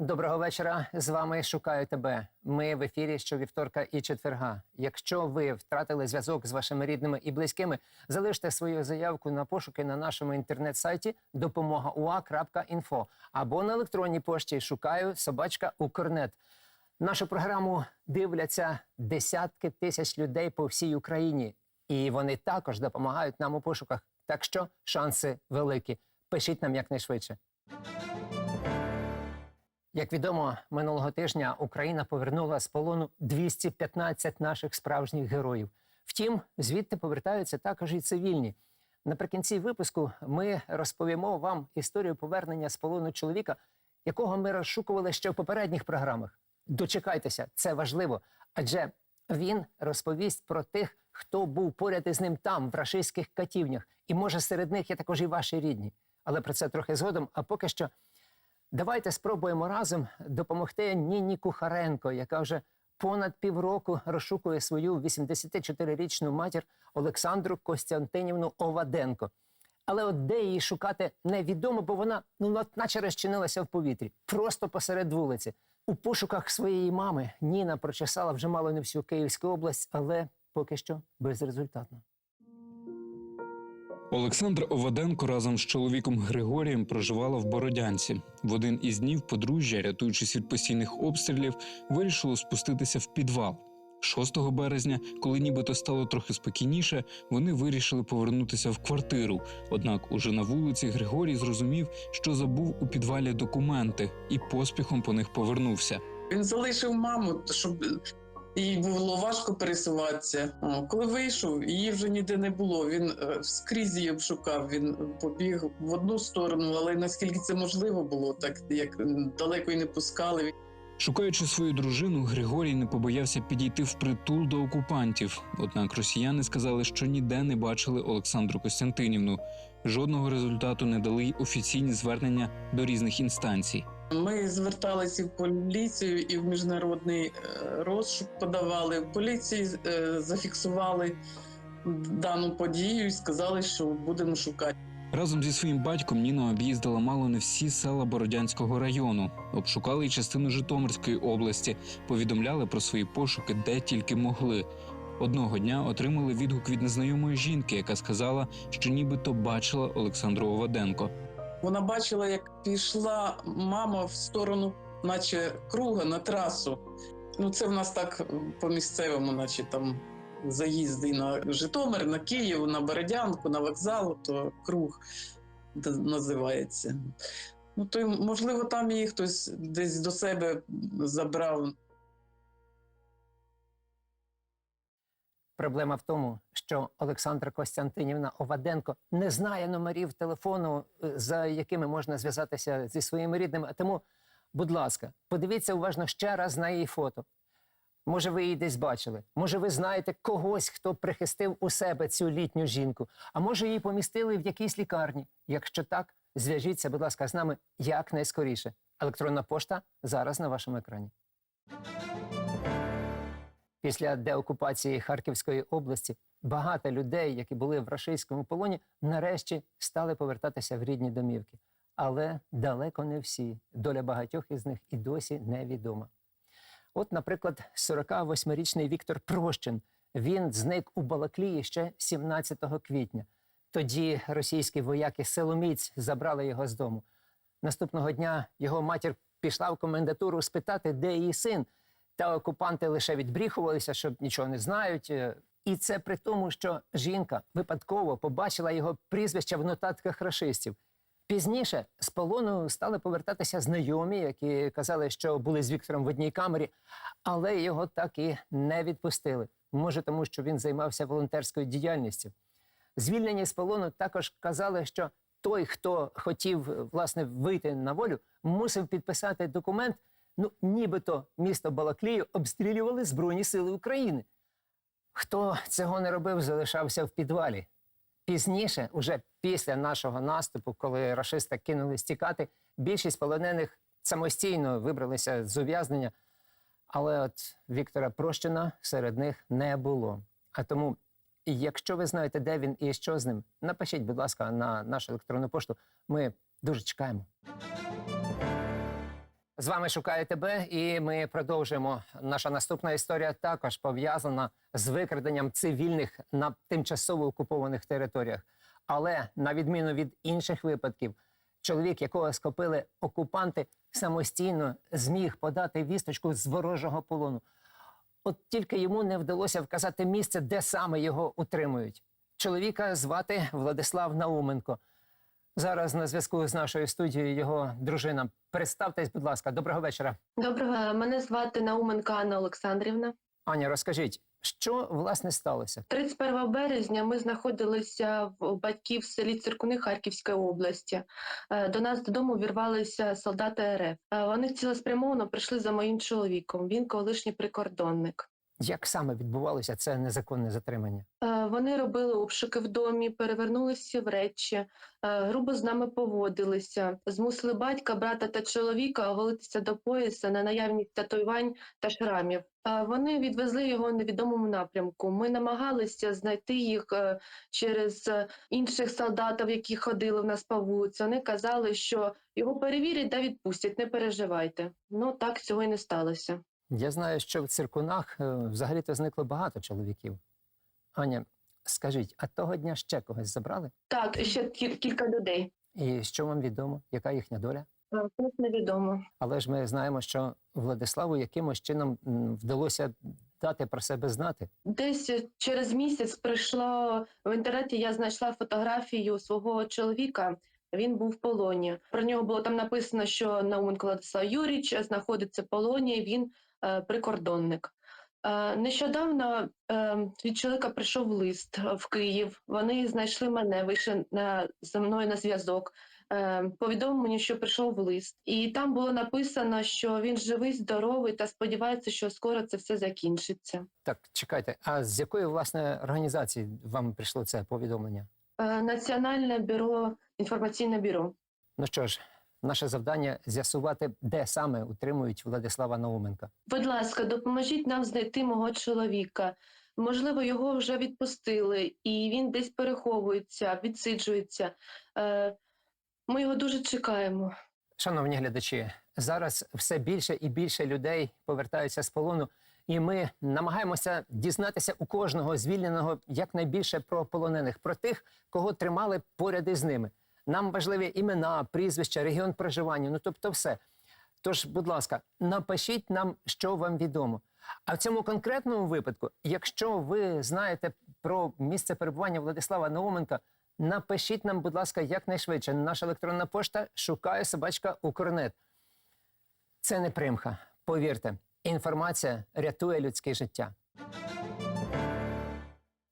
Доброго вечора. З вами шукаю тебе. Ми в ефірі щовівторка і четверга. Якщо ви втратили зв'язок з вашими рідними і близькими, залиште свою заявку на пошуки на нашому інтернет-сайті допомогаua.інфо або на електронній пошті шукаю собачка Укрнет. Нашу програму дивляться десятки тисяч людей по всій Україні, і вони також допомагають нам у пошуках. Так що шанси великі. Пишіть нам якнайшвидше. Як відомо, минулого тижня Україна повернула з полону 215 наших справжніх героїв. Втім, звідти повертаються також і цивільні. Наприкінці випуску ми розповімо вам історію повернення з полону чоловіка, якого ми розшукували ще в попередніх програмах. Дочекайтеся, це важливо, адже він розповість про тих, хто був поряд із ним там, в рашистських катівнях, і може серед них є також і ваші рідні. Але про це трохи згодом. А поки що Давайте спробуємо разом допомогти Ніні Кухаренко, яка вже понад півроку розшукує свою 84-річну матір Олександру Костянтинівну Оваденко. Але от де її шукати невідомо, бо вона ну наче розчинилася в повітрі, просто посеред вулиці. У пошуках своєї мами Ніна прочесала вже мало не всю Київську область, але поки що безрезультатно. Олександра Оваденко разом з чоловіком Григорієм проживала в Бородянці. В один із днів подружжя, рятуючись від постійних обстрілів, вирішило спуститися в підвал. 6 березня, коли нібито стало трохи спокійніше, вони вирішили повернутися в квартиру. Однак, уже на вулиці Григорій зрозумів, що забув у підвалі документи, і поспіхом по них повернувся. Він залишив маму, щоб їй було важко пересуватися. Коли вийшов, її вже ніде не було. Він е, скрізь її обшукав. Він побіг в одну сторону, але наскільки це можливо було, так як далеко й не пускали. Шукаючи свою дружину, Григорій не побоявся підійти впритул до окупантів. Однак росіяни сказали, що ніде не бачили Олександру Костянтинівну. Жодного результату не дали й офіційні звернення до різних інстанцій. Ми зверталися в поліцію і в міжнародний е, розшук подавали. В поліції е, зафіксували дану подію і сказали, що будемо шукати. Разом зі своїм батьком Ніна об'їздила мало не всі села Бородянського району, обшукали й частину Житомирської області, повідомляли про свої пошуки, де тільки могли. Одного дня отримали відгук від незнайомої жінки, яка сказала, що нібито бачила Олександру Оваденко. Вона бачила, як пішла мама в сторону, наче круга на трасу. Ну, це в нас так по місцевому, наче там заїзди на Житомир, на Київ, на Бородянку, на вокзал, то круг називається. Ну, то можливо, там її хтось десь до себе забрав. Проблема в тому, що Олександра Костянтинівна Оваденко не знає номерів телефону, е, за якими можна зв'язатися зі своїми рідними. Тому, будь ласка, подивіться уважно ще раз на її фото. Може, ви її десь бачили? Може, ви знаєте когось, хто прихистив у себе цю літню жінку? А може, її помістили в якійсь лікарні? Якщо так, зв'яжіться, будь ласка, з нами якнайскоріше. Електронна пошта зараз на вашому екрані. Після деокупації Харківської області багато людей, які були в рашистському полоні, нарешті стали повертатися в рідні домівки. Але далеко не всі. Доля багатьох із них і досі невідома. От, наприклад, 48-річний Віктор Прощин. Він зник у Балаклії ще 17 квітня. Тоді російські вояки силоміць забрали його з дому. Наступного дня його матір пішла в комендатуру спитати, де її син. Та окупанти лише відбріхувалися, що нічого не знають. І це при тому, що жінка випадково побачила його прізвище в нотатках рашистів. Пізніше з полону стали повертатися знайомі, які казали, що були з Віктором в одній камері, але його так і не відпустили. Може, тому що він займався волонтерською діяльністю. Звільнені з полону також казали, що той, хто хотів власне вийти на волю, мусив підписати документ. Ну, нібито місто Балаклію обстрілювали Збройні Сили України. Хто цього не робив, залишався в підвалі. Пізніше, уже після нашого наступу, коли рашисти кинулись тікати, більшість полонених самостійно вибралися з ув'язнення. Але от Віктора Прощина серед них не було. А тому, якщо ви знаєте, де він і що з ним, напишіть, будь ласка, на нашу електронну пошту. Ми дуже чекаємо. З вами шукає тебе, і ми продовжуємо. Наша наступна історія також пов'язана з викраденням цивільних на тимчасово окупованих територіях. Але на відміну від інших випадків, чоловік, якого скопили окупанти, самостійно зміг подати вісточку з ворожого полону. От тільки йому не вдалося вказати місце, де саме його утримують. Чоловіка звати Владислав Науменко. Зараз на зв'язку з нашою студією його дружина. Представтесь, будь ласка, доброго вечора. Доброго, мене звати Науменко Анна Олександрівна. Аня, розкажіть, що власне сталося? 31 березня ми знаходилися в батьків в селі Циркуни Харківської області. Е, До нас додому вірвалися солдати РФ. Е, Вони цілеспрямовано прийшли за моїм чоловіком. Він колишній прикордонник. Як саме відбувалося це незаконне затримання? Е, Вони робили обшуки в домі, перевернулися в речі, е, грубо з нами поводилися, змусили батька, брата та чоловіка оголитися до пояса на наявність татуювань та шрамів. Е, Вони відвезли його в невідомому напрямку. Ми намагалися знайти їх через інших солдатів, які ходили в нас по вулиці. Вони казали, що його перевірять та відпустять. Не переживайте. Ну так цього і не сталося. Я знаю, що в циркунах е, взагалі-то зникло багато чоловіків. Аня, скажіть, а того дня ще когось забрали? Так, ще кіль- кілька людей. І що вам відомо? Яка їхня доля? Е, Тут невідомо. Але ж ми знаємо, що Владиславу якимось чином вдалося дати про себе знати. Десь через місяць прийшло в інтернеті. Я знайшла фотографію свого чоловіка. Він був в полоні. Про нього було там написано, що Науменко Владислав Юрійович знаходиться в полоні. Він е, прикордонник. Е, нещодавно е, від чоловіка прийшов лист в Київ. Вони знайшли мене, вийшли на зі мною на зв'язок. Е, повідомив мені, що прийшов лист, і там було написано, що він живий, здоровий та сподівається, що скоро це все закінчиться. Так, чекайте, а з якої власне організації вам прийшло це повідомлення? Е, Національне бюро, інформаційне бюро. Ну що ж, наше завдання з'ясувати, де саме утримують Владислава Науменка. Будь ласка, допоможіть нам знайти мого чоловіка. Можливо, його вже відпустили, і він десь переховується, відсиджується. Е, Ми його дуже чекаємо. Шановні глядачі, зараз все більше і більше людей повертаються з полону, і ми намагаємося дізнатися у кожного звільненого якнайбільше про полонених, про тих, кого тримали поряд із ними. Нам важливі імена, прізвища, регіон проживання, ну тобто все. Тож, будь ласка, напишіть нам, що вам відомо. А в цьому конкретному випадку, якщо ви знаєте про місце перебування Владислава Науменка, напишіть нам, будь ласка, якнайшвидше. Наша електронна пошта шукає собачка Укрнет. Це не примха. Повірте, інформація рятує людське життя.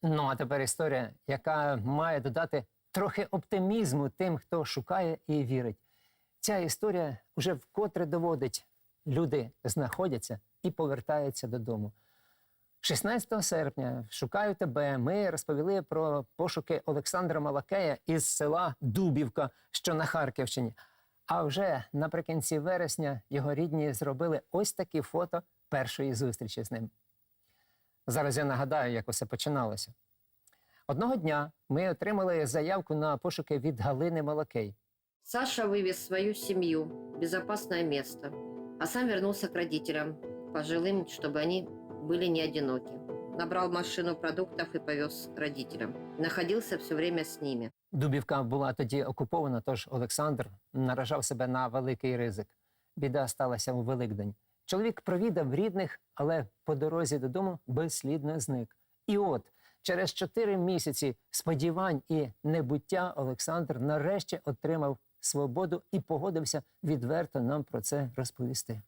Ну а тепер історія, яка має додати трохи оптимізму тим, хто шукає і вірить. Ця історія вже вкотре доводить, люди знаходяться і повертаються додому. 16 серпня шукаю тебе. Ми розповіли про пошуки Олександра Малакея із села Дубівка, що на Харківщині. А вже наприкінці вересня його рідні зробили ось такі фото першої зустрічі з ним. Зараз я нагадаю, як усе починалося. Одного дня ми отримали заявку на пошуки від Галини Малакей. Саша вывез свою семью в безопасное место, а сам вернулся к родителям, пожилым, чтобы они были не одиноки. Набрал машину продуктов и повез родителям. Находился все время с ними. Дубівка була тоді окупована, тож Олександр наражав себе на великий ризик. Біда сталася у Великдень. Чоловік провідав рідних, але по дорозі додому безслідно зник. І от через чотири місяці сподівань і небуття Олександр нарешті отримав свободу і погодився відверто нам про це розповісти.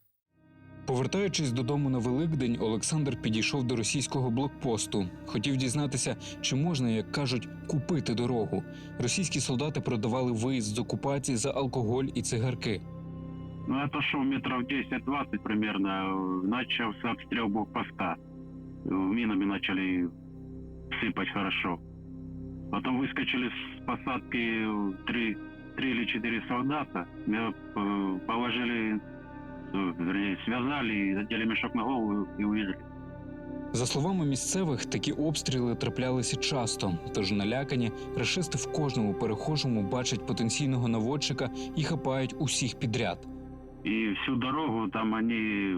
Повертаючись додому на Великдень, Олександр підійшов до російського блокпосту. Хотів дізнатися, чи можна, як кажуть, купити дорогу. Російські солдати продавали виїзд з окупації за алкоголь і цигарки. Ну, это шел метров 10-20 примерно. э, Начался обстрел блокпоста. Э, Минами начали сыпать хорошо. Потом выскочили с посадки э, три, три или четыре солдата. Меня э, положили, э, вернее, связали, и надели мешок на голову и увезли. За словами місцевих, такі обстріли траплялися часто, тож налякані рашисти в кожному перехожому бачать потенційного наводчика і хапають усіх підряд. И всю дорогу там они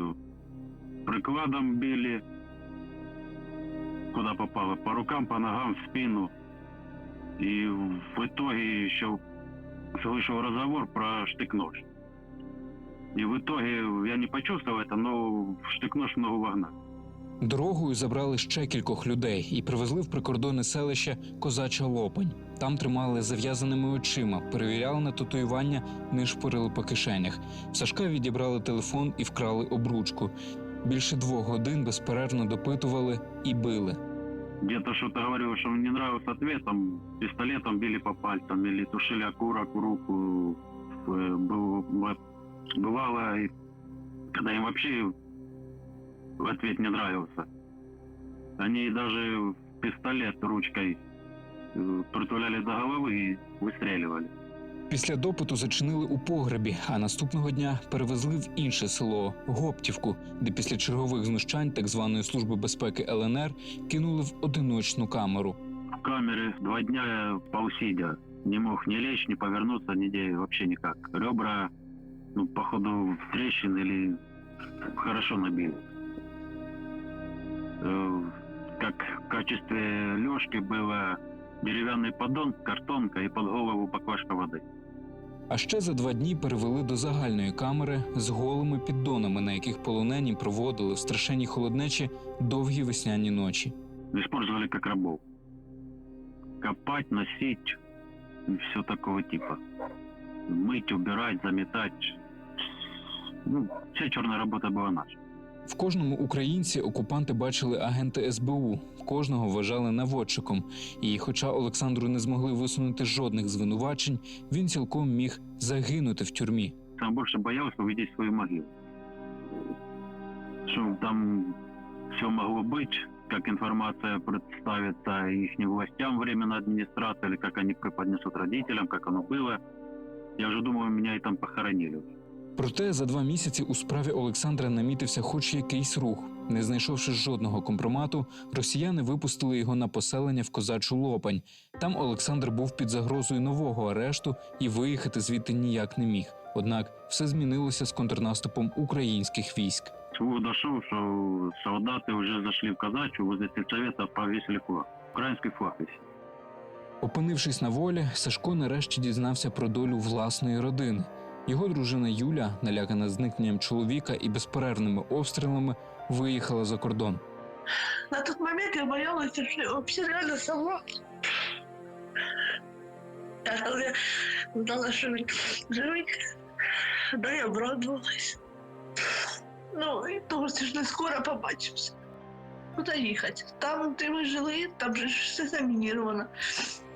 прикладом били, куда попало, по рукам, по ногам, в спину. И в итоге еще слышал разговор про штык-нож. И в итоге я не почувствовал это, но штык-нож в ногу вогнал. Дорогою забрали ще кількох людей і привезли в прикордонне селище Козача Лопань. Там тримали зав'язаними очима, перевіряли на татуювання, нишпорили по кишенях. В Сашка відібрали телефон і вкрали обручку. Більше двох годин безперервно допитували і били. Где-то что-то говорил, что мне не нравился ответ, там пистолетом били по пальцам или тушили окурок в руку. Э, был- б- Бывало, и когда им вообще ответ не нравился. Они даже пистолет ручкой э, притуляли до головы и выстреливали. Після допиту зачинили у погребі, а наступного дня перевезли в інше село Гоптівку, де після чергових знущань так званої служби безпеки ЛНР кинули в одиночну камеру. В камере два дня я полсидя. Не мог ни лечь, ни повернуться, нигде, вообще никак. Ребра, ну, походу, в трещины или хорошо набили. Э, Как в качестве лёжки было деревянный поддон, картонка и под голову баклажка воды. А ще за два дні перевели до загальної камери з голими піддонами, на яких полонені проводили в страшенні холоднечі довгі весняні ночі. Использовали як рабов. Копать, носить, все такого типу. Мить, убирать, заметать. Ну, вся чорна робота була наша. В кожному українці окупанти бачили агенти СБУ, кожного вважали наводчиком. І, хоча Олександру не змогли висунути жодних звинувачень, він цілком міг загинути в тюрмі. Сам больше боялся увидеть свою могилу. Что там все могло быть, как информация представится их властям временно администрации, или как они преподнесут родителям, как оно было. Я уже думаю, меня и там похоронили. Проте за два місяці у справі Олександра намітився хоч якийсь рух. Не знайшовши жодного компромату, росіяни випустили його на поселення в козачу Лопань. Там Олександр був під загрозою нового арешту і виїхати звідти ніяк не міг. Однак все змінилося з контрнаступом українських військ. Слух дошел, что солдаты уже зашли в казачу, возле сельсовета повесили флаг. Украинский флаг. Опинившись на волі, Сашко нарешті дізнався про долю власної родини. Його дружина Юля, налякана зникненням чоловіка і безперервними обстрілами, виїхала за кордон. На тот момент я боялась, что я вообще реально сама. Але знала, що він живий, да я обрадувалась. Ну, і що ж не скоро побачимося. Куди їхати? Там, де ми жили, там же все замініровано.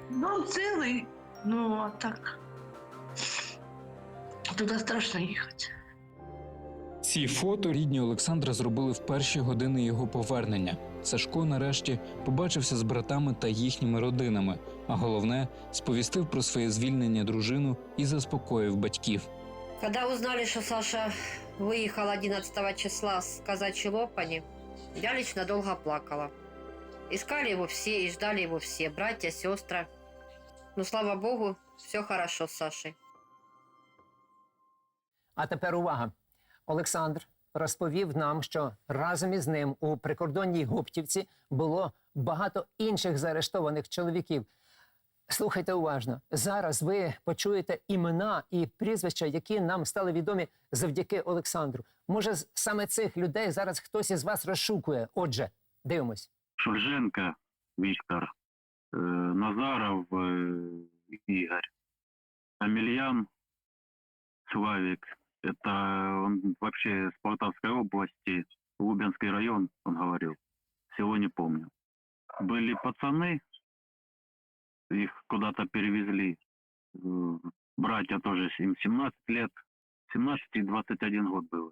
Ну, цілий, ну, а так. Туди страшно їхати. Ці фото рідні Олександра зробили в перші години його повернення. Сашко нарешті побачився з братами та їхніми родинами, а головне сповістив про своє звільнення дружину і заспокоїв батьків. Когда узнали, что Саша выехал 11 числа с казачьей Лопани, я лично долго плакала. Искали его все и ждали его все, братья, сестры. Но, слава богу, все хорошо с Сашей. А тепер увага. Олександр розповів нам, що разом із ним у прикордонній Гоптівці було багато інших заарештованих чоловіків. Слухайте уважно. Зараз ви почуєте імена і прізвища, які нам стали відомі завдяки Олександру. Може, саме цих людей зараз хтось із вас розшукує. Отже, дивимось. Шульженко Виктор, э, Назаров э, Игорь, Амельян Славик. Это он вообще с Полтавской области, Лубянский район, он говорил. Всего не помню. Были пацаны, их куда-то перевезли. Э, Братья тоже, им 17 лет, 17 и 21 год было.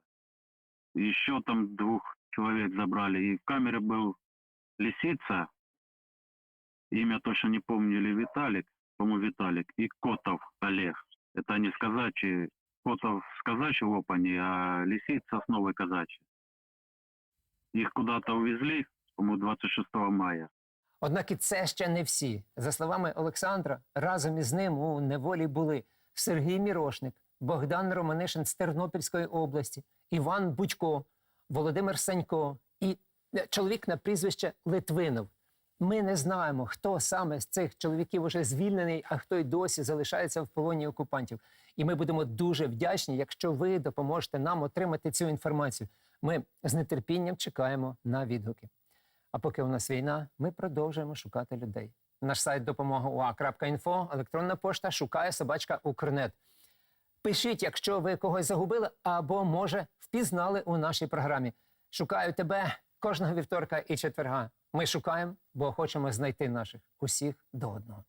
Еще там двух человек забрали. И в камере был Лисица, имя точно не помню, или Виталик, по-моему, Виталик, и Котов Олег. Это не с казачьи, Котов с казачьей лопани, а Лисица с новой казачьей. Их куда-то увезли, по-моему, 26 мая. Однак і це ще не всі. За словами Олександра, разом із ним у неволі були Сергій Мірошник, Богдан Романишин з Тернопільської області, Іван Будько, Володимир Санько і е, чоловік на прізвище Литвинов. Ми не знаємо, хто саме з цих чоловіків уже звільнений, а хто й досі залишається в полоні окупантів. І ми будемо дуже вдячні, якщо ви допоможете нам отримати цю інформацію. Ми з нетерпінням чекаємо на відгуки. А поки у нас війна, ми продовжуємо шукати людей. Наш сайт допомога.ua.info, електронна пошта шукає собачка Укрнет. Пишіть, якщо ви когось загубили або, може, впізнали у нашій програмі. Шукаю тебе кожного вівторка і четверга. Ми шукаємо, бо хочемо знайти наших усіх до одного.